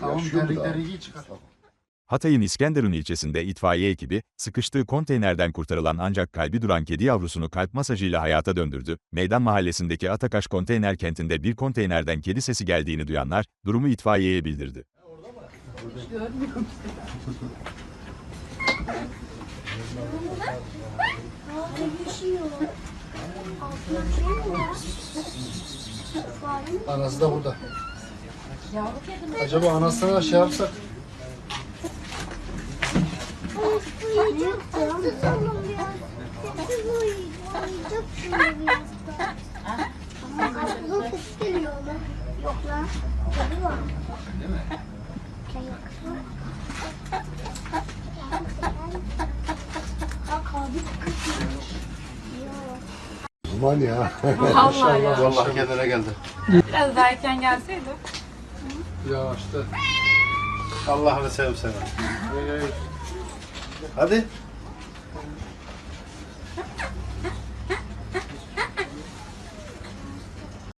Tamam Yaşıyor mu terlikleri daha? giy çıkar. Hatay'ın İskenderun ilçesinde itfaiye ekibi, sıkıştığı konteynerden kurtarılan ancak kalbi duran kedi yavrusunu kalp masajıyla hayata döndürdü. Meydan mahallesindeki Atakaş konteyner kentinde bir konteynerden kedi sesi geldiğini duyanlar, durumu itfaiyeye bildirdi. Anası da burada. Acaba anasına şey yapsak? Aman ya. Vallahi ya. Vallahi kendine geldi. Biraz daha erken gelseydi. Ya işte. Allah'ını seveyim seni. Hadi.